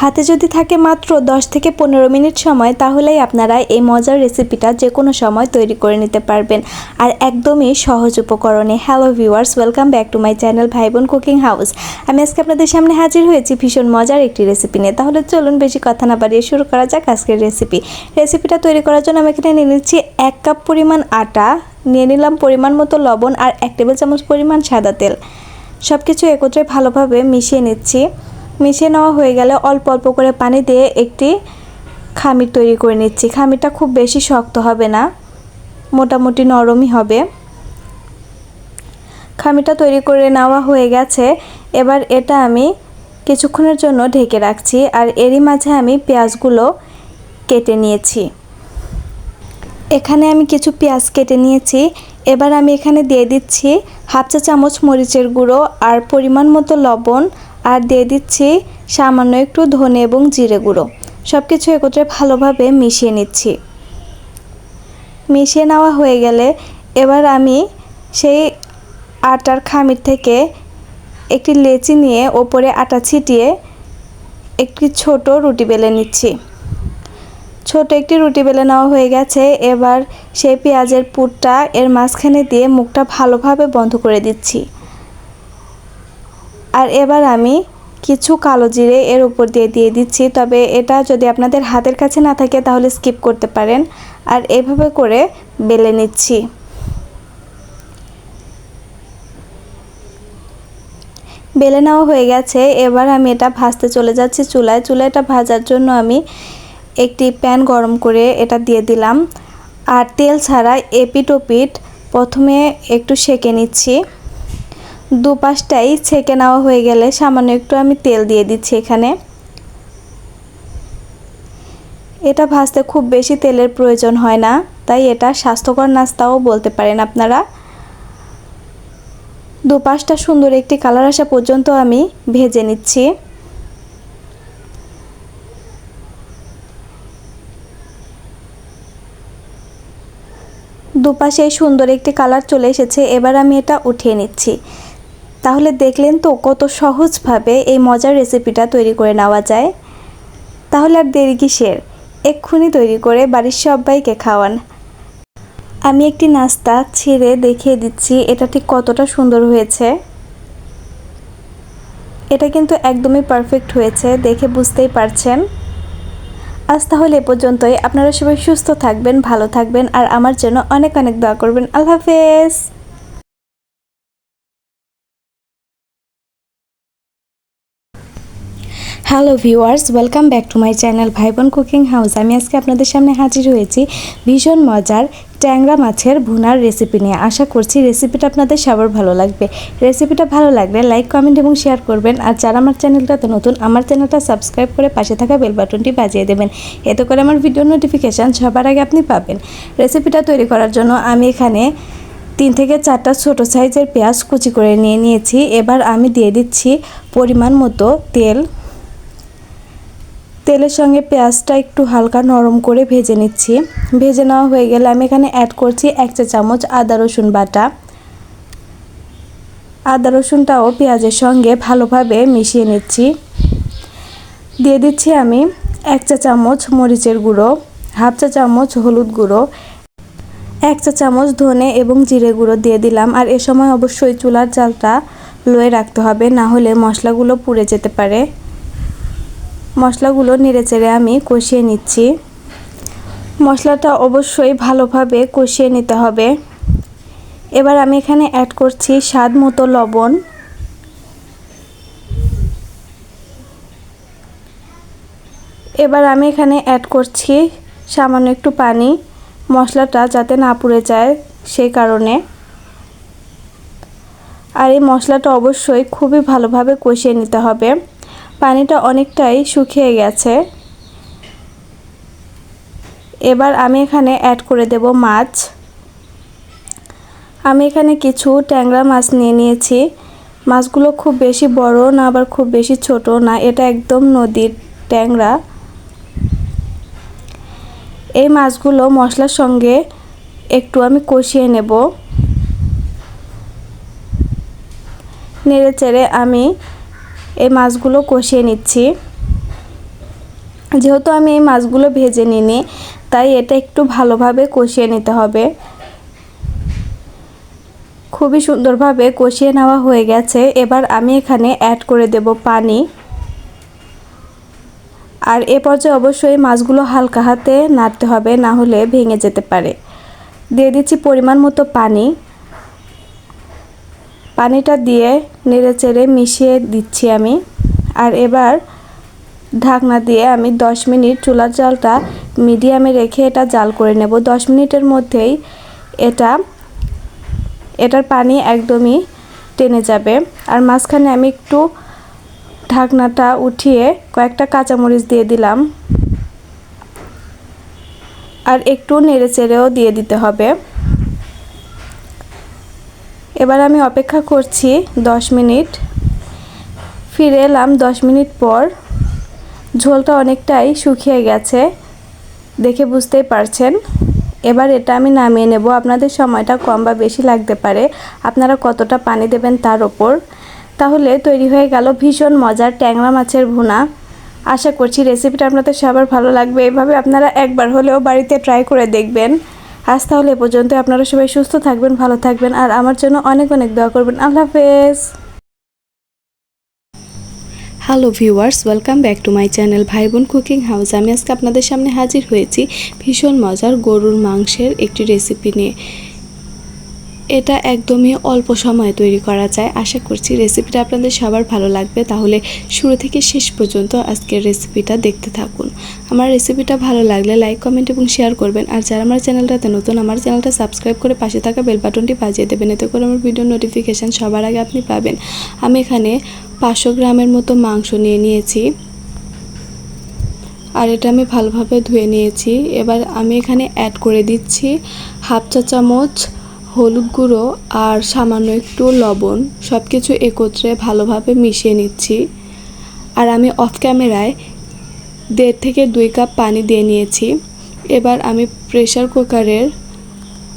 হাতে যদি থাকে মাত্র 10 থেকে পনেরো মিনিট সময়, তাহলেই আপনারা এই মজার রেসিপিটা যে কোনো সময় তৈরি করে নিতে পারবেন। আর একদমই সহজ উপকরণে। Hello viewers welcome back to my channel Bhai Bon cooking house আমি আজকে আপনাদের সামনে হাজির হয়েছি ভীষণ মজার একটি রেসিপি নিয়ে। তাহলে চলুন বেশি কথা না বাড়িয়ে শুরু করা যাক আজকের রেসিপি রেসিপিটা তৈরি করার জন্য আমি এখানে নিয়ে নিচ্ছি এক কাপ পরিমাণ আটা, নিয়ে নিলাম পরিমাণ মতো লবণ আর এক টেবিল চামচ পরিমাণ সাদা তেল। সব কিছু একত্রে ভালোভাবে মিশিয়ে নিচ্ছি। মিশিয়ে নেওয়া হয়ে গেলে অল্প অল্প করে পানি দিয়ে একটি খামির তৈরি করে নিচ্ছি। খামিরটা খুব বেশি শক্ত হবে না, মোটামুটি নরমই হবে। খামিটা তৈরি করে নেওয়া হয়ে গেছে। এবার এটা আমি কিছুক্ষণের জন্য ঢেকে রাখছি আর এরই মাঝে আমি পেঁয়াজগুলো কেটে নিয়েছি। এখানে আমি কিছু পেঁয়াজ কেটে নিয়েছি। এবার আমি এখানে দিয়ে দিচ্ছি হাফ চা চামচ মরিচের গুঁড়ো আর পরিমাণ মতো লবণ আর দিয়ে দিচ্ছি সামান্য একটু ধনে এবং জিরে গুঁড়ো। সব কিছু একত্রে ভালোভাবে মিশিয়ে নিচ্ছি। মিশিয়ে নেওয়া হয়ে গেলে এবার আমি সেই আটার খামির থেকে একটি লেচি নিয়ে ওপরে আটা ছিটিয়ে একটি ছোট রুটি বেলে নিচ্ছি। ছোট একটি রুটি বেলে নেওয়া হয়ে গেছে। এবার সেই পেঁয়াজের পুরটা এর মাঝখানে দিয়ে মুখটা ভালোভাবে বন্ধ করে দিচ্ছি। আর এবার আমি কিছু কালো জিরে এর উপর দিয়ে দিয়ে দিচ্ছি। তবে এটা যদি আপনাদের হাতের কাছে না থাকে তাহলে স্কিপ করতে পারেন। আর এভাবে করে বেলে নিচ্ছি। বেলে নেওয়া হয়ে গেছে। এবার আমি এটা ভাজতে চলে যাচ্ছি চুলায়। চুলাটা ভাজার জন্য আমি একটি প্যান গরম করে এটা দিয়ে দিলাম। আর তেল ছাড়া এপিট ওপিট প্রথমে একটু সেকে নিচ্ছি। দুপাশটাই ছেঁকে নেওয়া হয়ে গেলে সামান্য একটু আমি তেল দিয়ে দিচ্ছি এখানে। এটা ভাজতে খুব বেশি তেলের প্রয়োজন হয় না, তাই এটা স্বাস্থ্যকর নাস্তাও বলতে পারেন আপনারা। দুপাশটা সুন্দর একটি কালার আসা পর্যন্ত আমি ভেজে নিচ্ছি। দুপাশে সুন্দর একটি কালার চলে এসেছে, এবার আমি এটা উঠিয়ে নিচ্ছি। তাহলে দেখলেন তো কত সহজভাবে এই মজার রেসিপিটা তৈরি করে নেওয়া যায়। তাহলে আর দেরি কিসের? এক্ষুনি তৈরি করে বাড়ির সবাইকে খাওয়ান। আমি একটি নাস্তা ছিঁড়ে দেখিয়ে দিচ্ছি, এটা ঠিক কতটা সুন্দর হয়েছে। এটা কিন্তু একদমই পারফেক্ট হয়েছে, দেখে বুঝতেই পারছেন। আজ তাহলে এ পর্যন্তই। আপনারা সবাই সুস্থ থাকবেন, ভালো থাকবেন, আর আমার জন্য অনেক অনেক দোয়া করবেন। আল্লাহ হাফেজ! Hello viewers, welcome back to my channel Bhaibon cooking house. আমি আজকে আপনাদের সামনে হাজির হয়েছি ভীষণ মজার ট্যাংরা মাছের ভুনার রেসিপি নিয়ে। আশা করছি রেসিপিটা আপনাদের সবার ভালো লাগবে। রেসিপিটা ভালো লাগলে লাইক কমেন্ট এবং শেয়ার করবেন। আর যারা আমার চ্যানেলটাতে নতুন, আমার চ্যানেলটা সাবস্ক্রাইব করে পাশে থাকা বেল বাটনটি বাজিয়ে দেবেন। এতে করে আমার ভিডিও নোটিফিকেশান সবার আগে আপনি পাবেন। রেসিপিটা তৈরি করার জন্য আমি এখানে তিন থেকে চারটা ছোট সাইজের পেঁয়াজ কুচি করে নিয়ে নিয়েছি। এবার আমি দিয়ে দিচ্ছি পরিমাণ মতো তেল তেলের সঙ্গে পেঁয়াজটা একটু হালকা নরম করে ভেজে নিচ্ছি। ভেজে নেওয়া হয়ে গেলে আমি এখানে অ্যাড করছি এক চা চামচ আদা রসুন বাটা। আদা রসুনটাও পেঁয়াজের সঙ্গে ভালোভাবে মিশিয়ে নিচ্ছি। দিয়ে দিচ্ছি আমি এক চা চামচ মরিচের গুঁড়ো, হাফ চা চামচ হলুদ গুঁড়ো, এক চা চামচ ধনে এবং জিরে গুঁড়ো দিয়ে দিলাম। আর এ সময় অবশ্যই চুলার জালটা লোয়ে রাখতে হবে, না হলে মশলাগুলো পুড়ে যেতে পারে। মশলাগুলো নেড়েচেড়ে আমি কষিয়ে নিচ্ছি। মশলাটা অবশ্যই ভালোভাবে কষিয়ে নিতে হবে। এবার আমি এখানে অ্যাড করছি স্বাদ মতো লবণ। এবার আমি এখানে অ্যাড করছি সামান্য একটু পানি। মশলাটা যাতে না পুড়ে যায় সেই কারণে। আর এই মশলাটা অবশ্যই খুবই ভালোভাবে কষিয়ে নিতে হবে। পানিটা অনেকটাই শুকিয়ে গেছে। এবার আমি এখানে অ্যাড করে দেব মাছ। আমি এখানে কিছু ট্যাংরা মাছ নিয়ে নিয়েছি। মাছগুলো খুব বেশি বড় না, আবার খুব বেশি ছোট না। এটা একদম নদীর ট্যাংরা। এই মাছগুলো মশলার সঙ্গে একটু আমি কষিয়ে নেব। নেড়ে চেড়ে আমি এই মাছগুলো কষিয়ে নিচ্ছি। যেহেতু আমি এই মাছগুলো ভেজে নিনি তাই এটা একটু ভালোভাবে কষিয়ে নিতে হবে। খুবই সুন্দরভাবে কষিয়ে নেওয়া হয়ে গেছে। এবার আমি এখানে অ্যাড করে দেব পানি। আর এ পর্যায়ে অবশ্যই মাছগুলো হালকা হাতে নাড়তে হবে, না হলে ভেঙে যেতে পারে। দিয়ে দিচ্ছি পরিমাণ মতো পানি। পানিটা দিয়ে নেড়ে চেড়ে মিশিয়ে দিচ্ছি আমি। আর এবার ঢাকনা দিয়ে আমি 10 মিনিট চুলার জালটা মিডিয়ামে রেখে এটা জাল করে নেব। 10 মিনিটের মধ্যেই এটা, এটার পানি একদমই টেনে যাবে। আর মাঝখানে আমি একটু ঢাকনাটা উঠিয়ে কয়েকটা কাঁচামরিচ দিয়ে দিলাম। আর একটু নেড়ে চেড়েও দিয়ে দিতে হবে। এবার আমি অপেক্ষা করছি 10 মিনিট। ফিরে এলাম 10 মিনিট পর। ঝোলটা অনেকটাই শুকিয়ে গেছে, দেখে বুঝতেই পারছেন। এবার এটা আমি নামিয়ে নেব। আপনাদের সময়টা কম বা বেশি লাগতে পারে। আপনারা কতটা পানি দেবেন তার ওপর। তাহলে তৈরি হয়ে গেল ভীষণ মজার ট্যাংরা মাছের ভুনা। আশা করছি রেসিপিটা আপনাদের সবার ভালো লাগবে। এভাবে আপনারা একবার হলেও বাড়িতে ট্রাই করে দেখবেন। আজ তাহলে এ পর্যন্ত আপনারা সবাই সুস্থ থাকবেন, ভালো থাকবেন, আর আমার জন্য অনেক অনেক দোয়া করবেন। আল্লাহ হাফেজ। Hello viewers welcome back to my channel Bhai Bon cooking house আমি আজকে আপনাদের সামনে হাজির হয়েছি ভীষণ মজার গরুর মাংসের একটি রেসিপি নিয়ে। এটা একদমই অল্প সময়ে তৈরি করা যায়। আশা করছি রেসিপিটা আপনাদের সবার ভালো লাগবে। তাহলে শুরু থেকে শেষ পর্যন্ত আজকের রেসিপিটা দেখতে থাকুন। আমার রেসিপিটা ভালো লাগলে লাইক কমেন্ট এবং শেয়ার করবেন। আর যারা আমার চ্যানেলটাতে নতুন, আমার চ্যানেলটা সাবস্ক্রাইব করে পাশে থাকা বেল বাটনটি বাজিয়ে দেবেন। এতে করে আমার ভিডিও নোটিফিকেশান সবার আগে আপনি পাবেন। আমি এখানে পাঁচশো গ্রামের মতো মাংস নিয়ে নিয়েছি। আর এটা আমি ভালোভাবে ধুয়ে নিয়েছি। এবার আমি এখানে অ্যাড করে দিচ্ছি হাফ চা চামচ হলুদ গুঁড়ো আর সামান্য একটু লবণ সব কিছু একত্রে ভালোভাবে মিশিয়ে নিচ্ছি। আর আমি অফ ক্যামেরায় দেড় থেকে দুই কাপ পানি দিয়ে নিয়েছি। এবার আমি প্রেশার কুকারের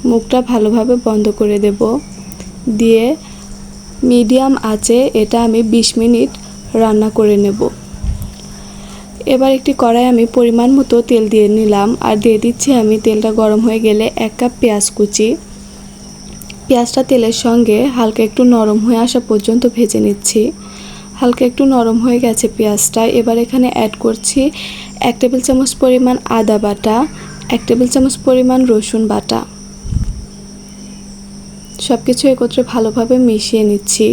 মুখটা ভালোভাবে বন্ধ করে দেব। দিয়ে মিডিয়াম আঁচে এটা আমি ২০ মিনিট রান্না করে নেব। এবার একটি কড়াই আমি পরিমাণ মতো তেল দিয়ে নিলাম। আর দিয়ে দিচ্ছি আমি তেলটা গরম হয়ে গেলে এক কাপ পেঁয়াজ কুচি। পেঁয়াজটা তেলের সঙ্গে হালকা একটু নরম হয়ে আসা পর্যন্ত ভেজে নিচ্ছি। হালকা একটু নরম হয়ে গেছে পেঁয়াজটা। এবার এখানে অ্যাড করছি এক টেবিল চামচ পরিমাণ আদা বাটা, এক টেবিল চামচ পরিমাণ রসুন বাটা। সব কিছু একত্রে ভালোভাবে মিশিয়ে নিচ্ছি।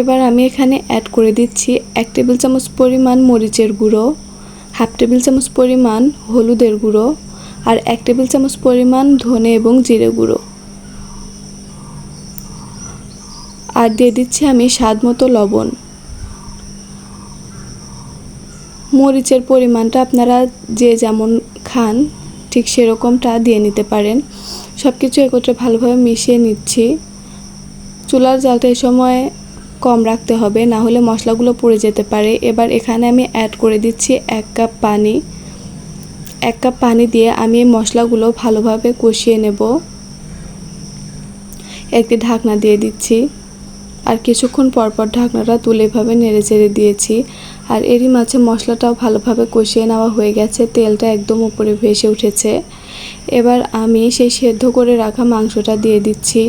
এবার আমি এখানে অ্যাড করে দিচ্ছি এক টেবিল চামচ পরিমাণ মরিচের গুঁড়ো। হাফ টেবিল চামচ পরিমাণ হলুদের গুঁড়ো আর এক টেবিল চামচ পরিমাণ ধনে এবং জিরে গুঁড়ো। আর দিয়ে দিচ্ছি আমি স্বাদ মতো লবণ। মরিচের পরিমাণটা আপনারা যে যেমন খান, ঠিক সেরকমটা দিয়ে নিতে পারেন। সব কিছু একত্রে ভালোভাবে মিশিয়ে নিচ্ছি। চুলার জালটা এই সময় কম রাখতে হবে, না হলে মশলাগুলো পুড়ে যেতে পারে। এবার এখানে আমি অ্যাড করে দিচ্ছি এক কাপ পানি। এক কাপ পানি দিয়ে আমি এই মশলাগুলো ভালোভাবে কষিয়ে নেব। একটি ঢাকনা দিয়ে দিচ্ছি। আর কিছুক্ষণ পরপর ঢাকনাটা তুলে এভাবে নেড়ে চেড়ে দিয়েছি। আর এরই মাঝে মশলাটাও ভালোভাবে কষিয়ে নেওয়া হয়ে গেছে, তেলটা একদম উপরে ভেসে উঠেছে। এবার আমি সেই সেদ্ধ করে রাখা মাংসটা দিয়ে দিচ্ছি।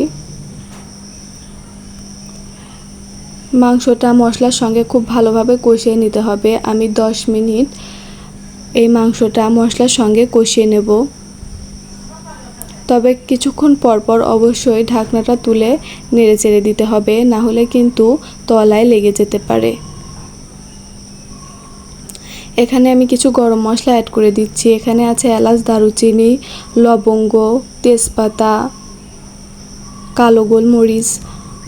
মাংসটা মশলার সঙ্গে খুব ভালোভাবে কষিয়ে নিতে হবে। আমি 10 মিনিট এই মাংসটা মশলার সঙ্গে কষিয়ে নেব। তবে কিছুক্ষণ পরপর অবশ্যই ঢাকনাটা তুলে নেড়ে চেড়ে দিতে হবে, না হলে কিন্তু তলায় লেগে যেতে পারে। এখানে আমি কিছু গরম মশলা অ্যাড করে দিচ্ছি। এখানে আছে এলাচ, দারুচিনি, লবঙ্গ, তেজপাতা, কালো গোলমরিচ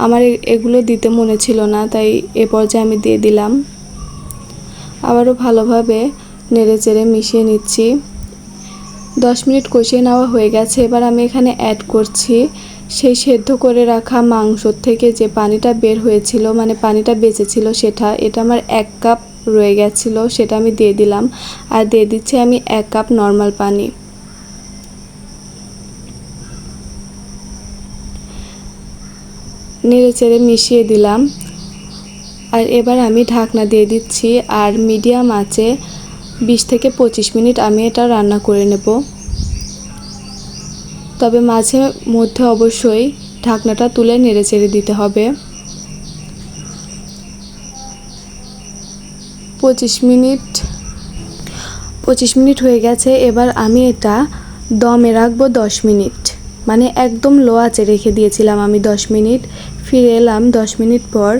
আমার এগুলো দিতে মনে ছিল না, তাই এ পর্যায়ে আমি দিয়ে দিলাম। আবারও ভালোভাবে নেড়ে চেড়ে মিশিয়ে নিচ্ছি। দশ মিনিট কষিয়ে নেওয়া হয়ে গেছে। এবার আমি এখানে অ্যাড করছি সেই সেদ্ধ করে রাখা মাংসর থেকে যে পানিটা বের হয়েছিল মানে পানিটা বেঁচেছিল সেটা, এটা আমার এক কাপ রয়ে গেছিল, সেটা আমি দিয়ে দিলাম। আর দিয়ে দিচ্ছি আমি এক কাপ নর্মাল পানি। নেড়ে চেড়ে মিশিয়ে দিলাম। আর এবার আমি ঢাকনা দিয়ে দিচ্ছি আর মিডিয়াম আঁচে বিশ থেকে পঁচিশ মিনিট আমি এটা রান্না করে নেব। তবে মাঝে মধ্যে অবশ্যই ঢাকনাটা তুলে নেড়ে চেড়ে দিতে হবে। পঁচিশ মিনিট পঁচিশ মিনিট হয়ে গেছে, এবার আমি এটা দমে রাখব দশ মিনিট। মানে একদম লো আঁচে রেখে দিয়েছিলাম আমি দশ মিনিট। ফিরে এলাম দশ মিনিট পর।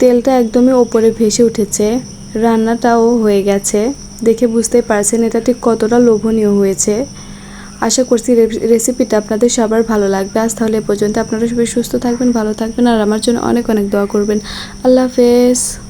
তেলটা একদমই ওপরে ভেসে উঠেছে। রান্নাটাও হয়ে গেছে। দেখে বুঝতে পারছেন এটা ঠিক কতটা লোভনীয় হয়েছে। আশা করছি রেসিপিটা আপনাদের সবার ভালো লাগবে। আজ তাহলে এ পর্যন্ত। আপনারা সবাই সুস্থ থাকবেন, ভালো থাকবেন, আর আমার জন্য অনেক অনেক দোয়া করবেন। আল্লাহ হাফেজ।